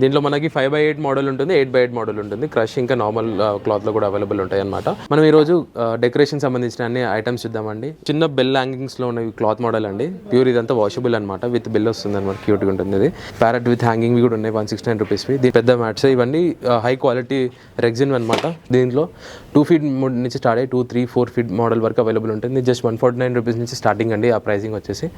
దీంట్లో మనకి five by eight model ఉంటుంది ఎయిట్ బై ఎయిట్ మోడల్ ఉంటుంది. క్రష్ ఇంకా నార్మల్ క్లాత్లో కూడా అవైలబుల్ ఉంటాయి అనమాట మనం ఈ రోజు డెకరేషన్ సంబంధించిన అన్ని ఐటమ్స్ చూద్దామండి. చిన్న బెల్ హ్యాంగింగ్స్లో ఉన్న క్లాత్ మోడల్ అండి. ప్యూర్ ఇదంతా వాషబుల్ అనమాట విత్ బెల్ వస్తుంది అనమాట క్యూట్గా ఉంటుంది ఇది. ప్యారెట్ విత్ హ్యాంగింగ్ కూడా ఉన్నాయి వన్ సిక్స్టీ నైన్ రూపీస్ దీని పెద్ద మ్యాట్స్ ఇవన్నీ హై క్వాలిటీ రెగ్జిన్ అనమాట దీంట్లో. టూ ఫీట్ నుంచి స్టార్ట్ అయ్యి two three four feet model వరకు అవైలబుల్ ఉంటుంది. Just one forty nine rupees నుంచి స్టార్టింగ్ అండి. ఆ ప్రైసింగ్ వచ్చేసి.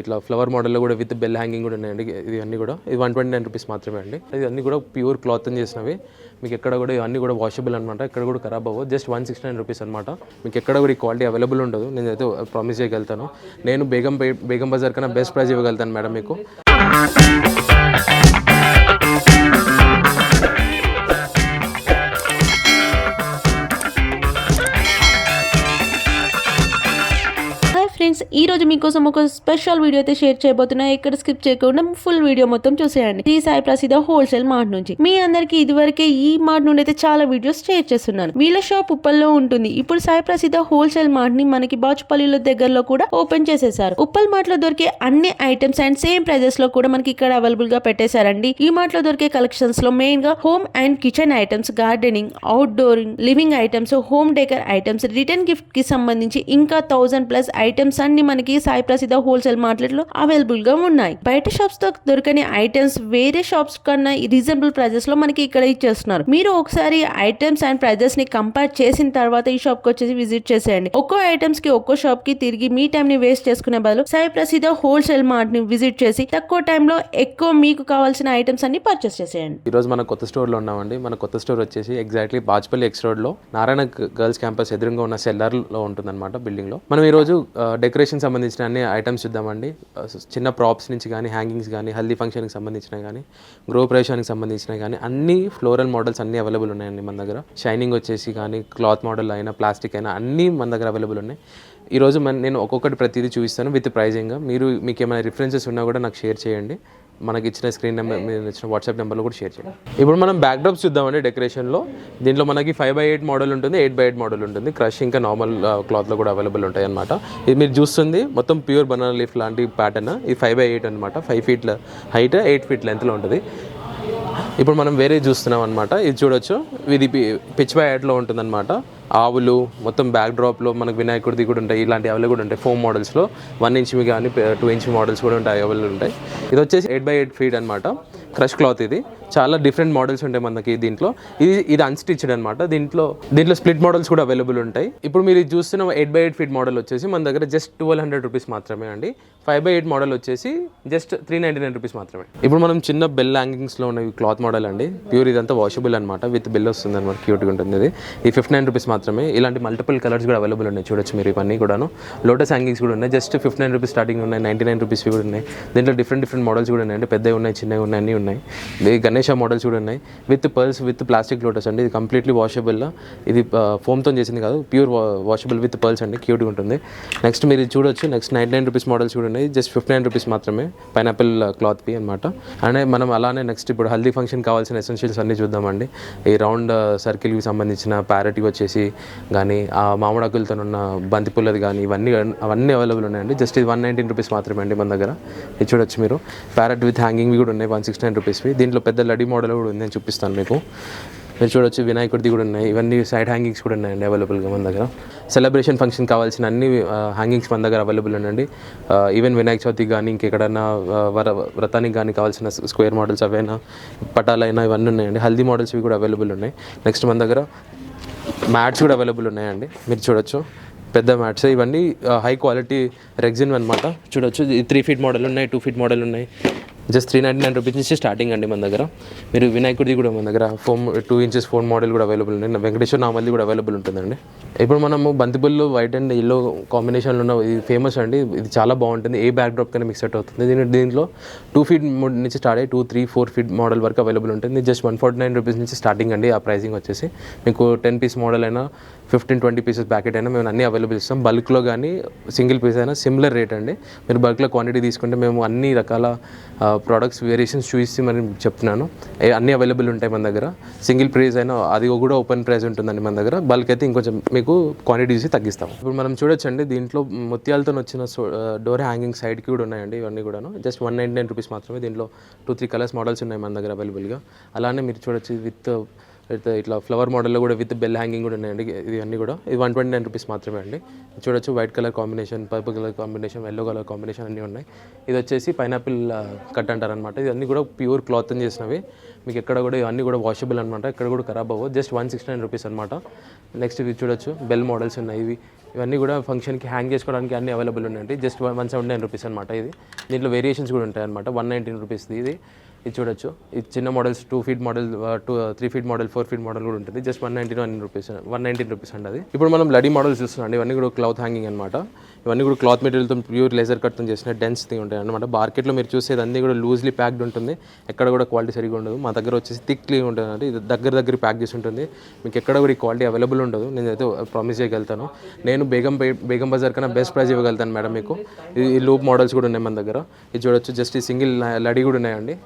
ఇట్లా ఫ్లవర్ మోడల్లో కూడా విత్ బెల్ హ్యాంగింగ్ కూడా ఉన్నాయండి. ఇవన్నీ కూడా. ఇది వన్ ట్వంటీ నైన్ రూపీస్ మాత్రమే అండి. ఇది అన్ని కూడా ప్యూర్ క్లాత్ చేసినవి. మీకు ఎక్కడ కూడా ఇవన్నీ కూడా వాషబుల్ అనమాట ఎక్కడ కూడా ఖరాబ్ అవ్వవు. Just one sixty nine rupees అనమాట మీకు ఎక్కడ కూడా ఈ క్వాలిటీ అవైలబుల్ ఉండదు. నేను అయితే ప్రామిస్ చేయగలుగుతాను. నేను బేగం బేగం బజార్ కన్నా బెస్ట్ ప్రైస్ ఇవ్వగలుగుతాను మేడం మీకు. ఈరోజు ఈ రోజు మీకోసం ఒక స్పెషల్ వీడియో అయితే షేర్ చేయబోతున్నా. ఇక్కడ స్కిప్ చేయకుండా ఫుల్ వీడియో మొత్తం చూసేయండి. శ్రీ సాయి ప్రసిద్ధ హోల్సేల్ మార్ట్ నుంచి. మీ అందరికి ఇదివరకే ఈ మార్ట్ నుండి అయితే చాలా వీడియోస్ షేర్ చేస్తున్నాను. వీళ్ళ షాప్ ఉప్పల్లో ఉంటుంది. ఇప్పుడు సాయి ప్రసిద్ధ హోల్సేల్ మార్ట్ని మనకి బాచుపల్లిలో దగ్గరలో కూడా ఓపెన్ చేసేసారు ఉప్పల్ మార్ట్లో దొరికే అన్ని ఐటమ్స్ అండ్ సేమ్ ప్రైజెస్లో కూడా మనకి ఇక్కడ అవైలబుల్గా పెట్టేశారండి. ఈ మార్ట్లో దొరికే కలెక్షన్స్లో మెయిన్గా home and kitchen items gardening outdooring living items home decor items return గిఫ్ట్కి సంబంధించి ఇంకా థౌసండ్ ప్లస్ ఐటమ్స్ అన్ని మనకి సాయి ప్రసిద్ధ హోల్సేల్ మార్కెట్లో అవైలబుల్గా ఉన్నాయి. బయట షాప్స్తో దొరకని ఐటమ్స్ వేరే షాప్స్ కన్నా రీజనబుల్ ప్రైజెస్లో మనకి ఇక్కడ ఇచ్చేస్తున్నారు. మీరు ఒకసారి ఐటమ్స్ అండ్ ప్రైజెస్ని కంపేర్ చేసిన తర్వాత ఈ షాప్కి వచ్చేసి విజిట్ చేసేయండి. ఒక్కో ఐటమ్స్కి ఒక్కో షాప్కి తిరిగి మీ టైం ని వేస్ట్ చేసుకునే బదులు సాయి ప్రసిద్ధ హోల్సేల్ మార్ట్ని విజిట్ చేసి తక్కువ టైంలో ఎక్కువ మీకు కావాల్సిన ఐటమ్స్ అన్ని పర్చేస్ చేసేయండి. ఈ రోజు మన కొత్త స్టోర్లో ఉన్నామండి. మన కొత్త స్టోర్ వచ్చేసి ఎగ్జాక్ట్లీ బాజ్పల్లి ఎక్స్ రోడ్లో నారాయణ గర్ల్స్ క్యాంపస్ ఎదురుగా ఉన్న సెల్లర్లో ఉంటుందన్నమాట బిల్డింగ్లో. మనం ఈ రోజు డెకరేషన్ సంబంధించిన uh, అన్ని ఐటమ్స్ చూద్దామండి. చిన్న ప్రాప్స్ నుంచి కానీ హ్యాంగింగ్స్ కానీ హల్దీ ఫంక్షన్కి సంబంధించిన కానీ గృహ ప్రవేశానికి సంబంధించిన కానీ అన్ని ఫ్లోరల్ మోడల్స్ అన్ని అవైలబుల్ ఉన్నాయండి మన దగ్గర. షైనింగ్ వచ్చేసి కానీ క్లాత్ మోడల్ అయినా ప్లాస్టిక్ అయినా అన్నీ మన దగ్గర అవైలబుల్ ఉన్నాయి. ఈరోజు మన నేను ఒక్కొక్కటి ప్రతిదీ చూపిస్తాను విత్ ప్రైజింగ్ మీరు మీకు ఏమైనా రిఫరెన్సెస్ ఉన్నా కూడా నాకు షేర్ చేయండి. మనకి ఇచ్చిన స్క్రీన్ నెంబర్ మీరు ఇచ్చిన వాట్సాప్ నెంబర్లో కూడా షేర్ చేయండి. ఇప్పుడు మనం బ్యాక్ డ్రాప్స్ చూద్దామండి డెకరేషన్లో దీంట్లో మనకి ఫైవ్ బై ఎయిట్ మోడల్ ఉంటుంది ఎయిట్ బై ఎయిట్ మోడల్ ఉంటుంది. క్రష్ ఇంకా నార్మల్ క్లాత్లో కూడా అవైలబుల్ ఉంటాయి అనమాట ఇది మీరు చూస్తుంది మొత్తం ప్యూర్ బనానా లీఫ్ లాంటి ప్యాటర్న్ ఇది ఫైవ్ బై ఎయిట్ అనమాట ఫైవ్ ఫీట్ల హైట్ ఎయిట్ ఫీట్ లెంత్లో ఉంటుంది. ఇప్పుడు మనం వేరే చూస్తున్నాం అనమాట ఇది చూడొచ్చు. ఇది పిచ్ బై యాడ్లో ఉంటుందన్నమాట. ఆవులు మొత్తం బ్యాక్ డ్రాప్లో మనకు వినాయకుడిది కూడా ఉంటాయి. ఇలాంటి అవైలబుల్ కూడా ఉంటాయి. ఫోమ్ మోడల్స్లో వన్ ఇంచ్ కానీ టూ ఇంచ్ మోడల్స్ కూడా ఉంటాయి. అవైలబుల్ ఉంటాయి. ఇది వచ్చేసి ఎయిట్ బై ఎయిట్ ఫీట్ అనమాట క్రష్ క్లాత్ ఇది. చాలా డిఫరెంట్ మోడల్స్ ఉంటాయి మనకి దీంట్లో. ఇది ఇది అన్స్టిచ్డ్ అనమాట దీంట్లో దీంట్లో స్ప్లిట్ మోడల్స్ కూడా అవైలబుల్ ఉంటాయి. ఇప్పుడు మీరు చూస్తున్న eight by eight feet model వచ్చేసి మన దగ్గర జస్ట్ ట్వెల్వ్ హండ్రెడ్ రూపీస్ మాత్రమే అండి. ఫైవ్ బై ఎయిట్ మోడల్ వచ్చేసి just three ninety nine rupees మాత్రమే. ఇప్పుడు మనం చిన్న బెల్ హ్యాంగింగ్స్లో ఉన్న క్లాత్ మోడల్ అండి. ప్యూర్ ఇదంతా వాషబుల్ అనమాట విత్ బెల్ వస్తుంది అనమాట క్యూట్గా ఉంటుంది ఇది. ఈ ఫిఫ్టీ నైన్ రూపీస్ మాత్రమే. ఇలాంటి మల్టిపుల్ కలర్స్ కూడా అవైలబుల్ ఉన్నాయి. చూడొచ్చు మీరు ఇవన్నీ కూడాను. లోటస్ హ్యాంగింగ్స్ కూడా ఉన్నాయి. Just fifty nine rupees starting ఉన్నాయి. నైంటీ నైన్ రూపీస్ కూడా ఉన్నాయి. దీంట్లో డిఫరెంట్ డిఫరెంట్ మోడల్స్ కూడా ఉన్నాయి అంటే పెద్దవి ఉన్నాయి చిన్నవి ఉన్నాయి అన్నీ ఉన్నాయి. గణేష్ గణేష మోడల్స్ కూడా ఉన్నాయి. With pearls with plastic lotus అండి. ఇది కంప్లీట్లీ వాషబుల్ ఇది ఫోమ్తో చేసింది కాదు. ప్యూర్ వాషబుల్ విత్ పర్ల్స్ అండి. క్యూట్గా ఉంటుంది. నెక్స్ట్ మీరు చూడొచ్చు. Next nine nine rupees models కూడా ఉన్నాయి. జస్ట్ ఫిఫ్టీ నైన్ రూపీస్ మాత్రమే పైనాపిల్ క్లాత్వి అనమాట అండ్ మనం అలానే నెక్స్ట్ ఇప్పుడు హల్దీ ఫంక్షన్ కావాల్సిన ఎసెన్షియల్స్ అన్నీ చూద్దామండి. ఈ రౌండ్ సర్కిల్కి సంబంధించిన ప్యారెట్ వచ్చేసి కానీ ఆ మామిడాకులతో ఉన్న బంతిపూలది కానీ ఇవన్నీ అవన్నీ అవైలబుల్ ఉన్నాయండి. జస్ట్ ఇది వన్ నైన్టీన్ రూపీస్ మాత్రమే అండి మన దగ్గర. ఇది చూడొచ్చు మీరు. ప్యారెట్ విత్ హ్యాంగింగ్వి కూడా ఉన్నాయి. వన్ సిక్స్టీ నైన్ రూపీస్వి దీంట్లో పెద్ద లడీ మోడల్ కూడా ఉంది నేను చూపిస్తాను మీకు. మీరు చూడొచ్చు వినాయకుడిది కూడా ఉన్నాయి. ఇవన్నీ సైడ్ హ్యాంగింగ్స్ కూడా ఉన్నాయండి అవైలబుల్గా మన దగ్గర. సెలబ్రేషన్ ఫంక్షన్ కావాల్సిన అన్ని హ్యాంగింగ్స్ మన దగ్గర అవైలబుల్ ఉండండి. ఈవెన్ వినాయక చవితికి కానీ ఇంకెక్కడన్నా వర వ్రతానికి కానీ కావాల్సిన స్క్వేర్ మోడల్స్ అవైనా పటాలైనా ఇవన్నీ ఉన్నాయండి. హల్దీ మోడల్స్ ఇవి కూడా అవైలబుల్ ఉన్నాయి. నెక్స్ట్ మన దగ్గర మ్యాట్స్ కూడా అవైలబుల్ ఉన్నాయండి. మీరు చూడొచ్చు. పెద్ద మ్యాట్స్ ఇవన్నీ హై క్వాలిటీ రెగ్జిన్ అనమాట చూడొచ్చు. త్రీ ఫీట్ మోడల్ ఉన్నాయి టూ ఫీట్ మోడల్ ఉన్నాయి. Just three ninety nine rupees నుంచి స్టార్టింగ్ అండి మన దగ్గర. మీరు వినాయకుడిది కూడా మన దగ్గర foam two inches foam model కూడా అవైలబుల్ ఉంది వెంకటేశ్వర నామల్ది కూడా అవైలబుల్ ఉంటుందండి. ఇప్పుడు మనము బంతిపూలు వైట్ అండ్ ఎల్లో కాంబినేషన్లో ఉన్న ఇది ఫేమస్ అండి. ఇది చాలా బాగుంటుంది. ఏ బ్యాక్ డ్రాప్ కన్నా మిక్స్ సెట్ అవుతుంది. దీని దీంట్లో టూ ఫీట్ నుంచి స్టార్ట్ అయ్యి two three four feet model వరకు అవైలబుల్ ఉంటుంది. Just one forty nine rupees నుంచి స్టార్టింగ్ అండి. ఆ ప్రైసింగ్ వచ్చేసి మీకు టెన్ పీస్ మోడల్ అయినా ఫిఫ్టీన్ ట్వంటీ పీసెస్ ప్యాకెట్ అయినా మేము అన్ని అవైలబుల్ ఇస్తాం బల్క్లో కానీ సింగిల్ పీస్ అయినా సిమిలర్ రేట్ అండి. మీరు బల్క్లో క్వాంటిటీ తీసుకుంటే మేము అన్ని రకాల ప్రోడక్ట్స్ వేరియేషన్స్ చూసి మరి చెప్తున్నాను. అన్నీ అవైలబుల్ ఉంటాయి మన దగ్గర. సింగిల్ ప్రైస్ అయినా అది కూడా ఓపెన్ ప్రైస్ ఉంటుందండి మన దగ్గర. బల్క్ అయితే ఇంకొంచెం మీకు క్వాంటిటీ చూసి తగ్గిస్తాం ఇప్పుడు మనం చూడొచ్చండి దీంట్లో ముత్యాలతో వచ్చిన డోర్ హ్యాంగింగ్ సైడ్కి కూడా ఉన్నాయండి ఇవన్నీ కూడాను. Just one ninety nine rupees మాత్రమే దీంట్లో టూ త్రీ కలర్స్ మోడల్స్ ఉన్నాయి మన దగ్గర అవైలబుల్గా అలానే మీరు చూడొచ్చు విత్ ఇట్లా ఫ్లవర్ మోడల్లో కూడా విత్ బెల్ హ్యాంగింగ్ కూడా ఉన్నాయండి. ఇది కూడా. ఇది వన్ ట్వంటీ నైన్ రూపీస్ మాత్రమే అండి. చూడొచ్చు white colour combination purple colour combination yellow colour combination అన్నీ ఉన్నాయి. ఇది వచ్చేసి పైనాపిల్ కట్ అంటారు అనమాట కూడా ప్యూర్ క్లాత్ చేసినవి. మీకు ఎక్కడ కూడా ఇవన్నీ కూడా వాషబుల్ అనమాట ఎక్కడ కూడా ఖరాబ్ అవ్వవు. Just one sixty nine rupees అనమాట నెక్స్ట్ ఇవి చూడొచ్చు బెల్ మోడల్స్ ఉన్నాయి ఇవి. ఇవన్నీ కూడా ఫంక్షన్కి హ్యాంగ్ చేసుకోవడానికి అన్ని అవైలబుల్ ఉన్నాయండి. Just one seventy nine rupees అనమాట ఇది. దీంట్లో వేరియేషన్స్ కూడా ఉంటాయి అనమాట వన్ నైన్టీన్ రూపీస్ ఇది. ఇది చూడొచ్చు. ఇది చిన్న models two feet model two three feet model four feet model కూడా ఉంటుంది. Just one ninety one rupees one nineteen rupees అండి అది. ఇప్పుడు మనం లడీ మోడల్స్ చూస్తున్నాం. ఇవన్నీ కూడా క్లాత్ హ్యాంగింగ్ అనమాట ఇవన్నీ కూడా క్లాత్ మెటీరియల్తో ప్యూర్ లేజర్ కట్తో చేసిన డెన్స్ థింగ్ ఉంటాయి అనమాట మార్కెట్లో మీరు చూసేది అన్నీ కూడా లూజ్లీ ప్యాక్డ్ ఉంటుంది. ఎక్కడ కూడా క్వాలిటీ సరిగా ఉండదు. మా దగ్గర వచ్చేసి థిక్లీ ఉంటుంది అంటే ఇది దగ్గర దగ్గర ప్యాక్ చేసి ఉంటుంది. మీకు ఎక్కడ కూడా ఈ క్వాలిటీ అవైలబుల్ ఉండదు. నేను అయితే ప్రామిస్ చేయగలుగుతాను. నేను బేగం బేగం బజార్ కన్నా బెస్ట్ ప్రైస్ ఇవ్వగలుగుతాను మేడం మీకు. ఈ- ఈ లూప్ మోడల్స్ కూడా ఉన్నాయి మన దగ్గర. ఇది చూడొచ్చు. జస్ట్ ఈ సింగిల్ లడీ కూడా ఉన్నాయండి.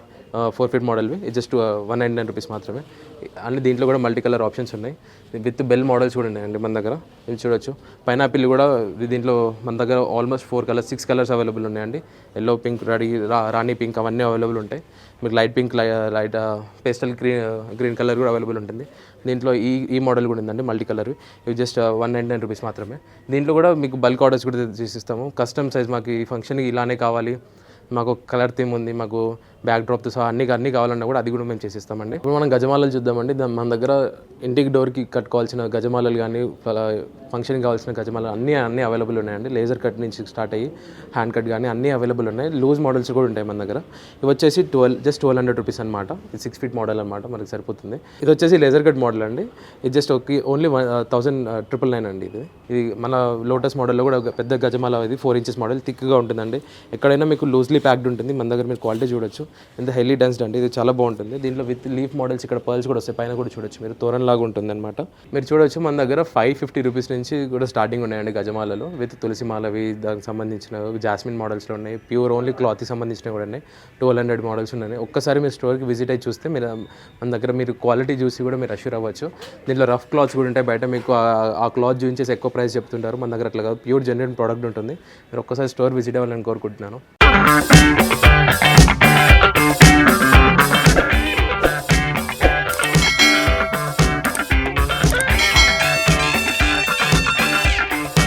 ఫోర్ ఫీట్ మోడల్వి ఇది just one nine nine rupees మాత్రమే. అండ్ దీంట్లో కూడా మల్టీ కలర్ ఆప్షన్స్ ఉన్నాయి. విత్ బెల్ మోడల్స్ కూడా ఉన్నాయండి మన దగ్గర. ఇవి చూడొచ్చు. పైనాపిల్ కూడా దీంట్లో మన దగ్గర almost four colours six colours available ఉన్నాయండి. ఎల్లో పింక్ రెడీ రాణి పింక్ అవన్నీ అవైలబుల్ ఉంటాయి. మీకు light pink light pastel green green colour కూడా అవైలబుల్ ఉంటుంది. దీంట్లో ఈ ఈ మోడల్ కూడా ఉందండి మల్టీ కలర్ ఇవి just one ninety nine rupees మాత్రమే. దీంట్లో కూడా మీకు బల్క్ ఆర్డర్స్ కూడా చేసిస్తాము కస్టమ్ సైజ్ మాకు ఈ ఫంక్షన్కి ఇలానే కావాలి. మాకు కలర్ థీమ్ ఉంది. మాకు బ్యాక్ డ్రాప్తో సహా అన్ని అన్ని కావాలన్నా కూడా అది కూడా మేము చేసిస్తామండి. ఇప్పుడు మనం గజమాలలు చూద్దామండి. మన దగ్గర ఇంటికి డోర్కి కట్టుకోవాల్సిన గజమాలలు కానీ ఫంక్షన్కి కావాల్సిన గజమాలలు అన్నీ అన్నీ అవైలబుల్ ఉన్నాయండి. లేజర్ కట్ నుంచి స్టార్ట్ అయ్యి హ్యాండ్ కట్ కానీ అన్నీ అవైలబుల్ ఉన్నాయి. లూజ్ మోడల్స్ కూడా ఉంటాయి మన దగ్గర. ఇవి వచ్చేసి twelve just twelve hundred rupees అనమాట ఇది సిక్స్ ఫీట్ మోడల్ అనమాట మనకి సరిపోతుంది. ఇది వచ్చేసి లేజర్ కట్ మోడల్ అండి. ఇది జస్ట్ ఒక ఓన్లీ థౌసండ్ ట్రిపుల్ నైన్ అండి ఇది. ఇది మన లోటస్ మోడల్లో కూడా ఒక పెద్ద గజమాల ఇది ఫోర్ ఇంచెస్ మోడల్ థిక్గా ఉంటుందండి. ఎక్కడైనా మీకు లూజ్లీ ప్యాక్డ్ ఉంటుంది. మన దగ్గర మీరు క్వాలిటీ చూడొచ్చు. ఎంత హెల్లీ డెన్స్డ్ అండి ఇది చాలా బాగుంటుంది. దీంట్లో విత్ లీఫ్ మోడల్స్ ఇక్కడ పర్ల్స్ కూడా వస్తాయి. పైన కూడా చూడొచ్చు మీరు. తోరన్ లాగా ఉంటుంది అనమాట మీరు చూడొచ్చు మన దగ్గర ఫైవ్ ఫిఫ్టీ రూపీస్ నుంచి కూడా స్టార్టింగ్ ఉన్నాయండి గజమాలలో. విత్ తులసి మాలవి దానికి సంబంధించిన జాస్మిన్ మోడల్స్లో ఉన్నాయి. ప్యూర్ ఓన్లీ క్లాత్కి సంబంధించినవి కూడా ఉన్నాయి. ట్వెల్వ్ హండ్రెడ్ మోడల్స్ ఉన్నాయి. ఒక్కసారి మీరు స్టోర్కి విజిట్ అయ్యి చూస్తే మీరు మన దగ్గర మీరు క్వాలిటీ చూసి కూడా మీరు అష్యూర్ అవ్వచ్చు. దీంట్లో రఫ్ క్లాత్స్ కూడా ఉంటాయి. బయట మీకు ఆ- ఆ క్లాత్ చూపించేసి ఎక్కువ ప్రైస్ చెప్తుంటారు. మన దగ్గర అట్లా కాదు. ప్యూర్ జెన్యున్ ప్రోడక్ట్ ఉంటుంది. మీరు ఒక్కసారి స్టోర్ విజిట్ అవ్వాలని కోరుకుంటున్నాను.